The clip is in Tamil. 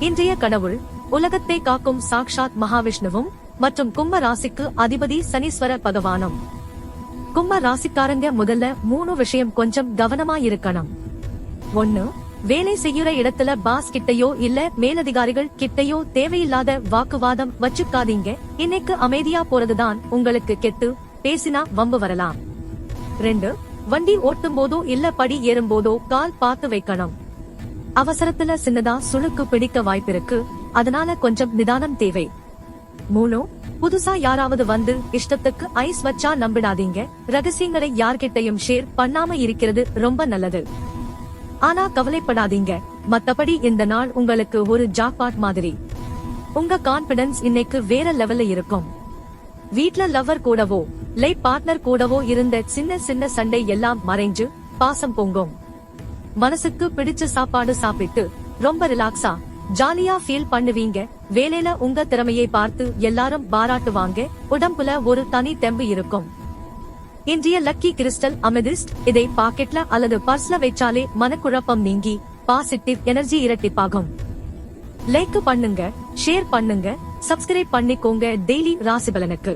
இன்றைய கடவுள் உலகத்தை காக்கும் சாக்ஷாத் மகாவிஷ்ணுவும் மற்றும் கும்ப ராசிக்கு அதிபதி சனீஸ்வர பகவானும். கும்ப ராசிக்காரங்க முதல்ல மூணு விஷயம் கொஞ்சம் கவனமா இருக்கணும் ஒண்ணு வேலை செய்யுற இடத்துல பாஸ் கிட்டயோ இல்ல மேலதிகாரிகள் கிட்டயோ தேவையில்லாத வாக்குவாதம் வச்சுக்காதீங்க. இன்னைக்கு அமைதியா போறதுதான் உங்களுக்கு கெட்டு பேசினா வம்பு வரலாம். ரெண்டு வண்டி ஓட்டும் போதோ இல்ல படி ஏறும் போதோ கால் பார்த்து வைக்கணும். அவசரத்துல சின்னதா சுளுக்கு பிடிக்க வாய்ப்பிருக்கு. அதனால கொஞ்சம் நிதானம் தேவை. மூணு புதுசா யாராவது வந்து இஷ்டத்துக்கு ஐஸ் வச்சா நம்பிடாதீங்க. ரகசியங்களை யார்கிட்டயும் ஷேர் பண்ணாம இருக்கிறது ரொம்ப நல்லது. ஆனா கவலைப்படாதீங்க. மத்தபடி இந்த நாள் உங்களுக்கு ஒரு ஜாக்பாட் மாதிரி. உங்க கான்பிடன்ஸ் இன்னைக்கு வேற லெவல்ல இருக்கும். வீட்ல லவ்வர் கூடவோ லைஃப் பார்ட்னர் கூடவோ இருந்த சின்ன சின்ன சண்டை எல்லாம் மறைஞ்சு பாசம் பொங்கும். மனசுக்கு பிடிச்ச சாப்பாடு சாப்பிட்டு ரொம்ப ரிலாக்ஸா ஜாலியா ஃபீல் பண்ணுவீங்க. வேலையில உங்க திறமையை பார்த்து எல்லாரும் பாராட்டுவாங்க. உடம்புல ஒரு தனி தெம்பு இருக்கும். இன்றைய லக்கி கிறிஸ்டல் அமெதிஸ்ட் இதை பாக்கெட்ல அல்லது பர்ஸ்ல வச்சாலே மனக்குழப்பம் நீங்கி பாசிட்டிவ் எனர்ஜி இரட்டிப்பாகும். லைக் பண்ணுங்க ஷேர் பண்ணுங்க சப்ஸ்கிரைப் பண்ணிக்கோங்க டெய்லி ராசி பலனுக்கு.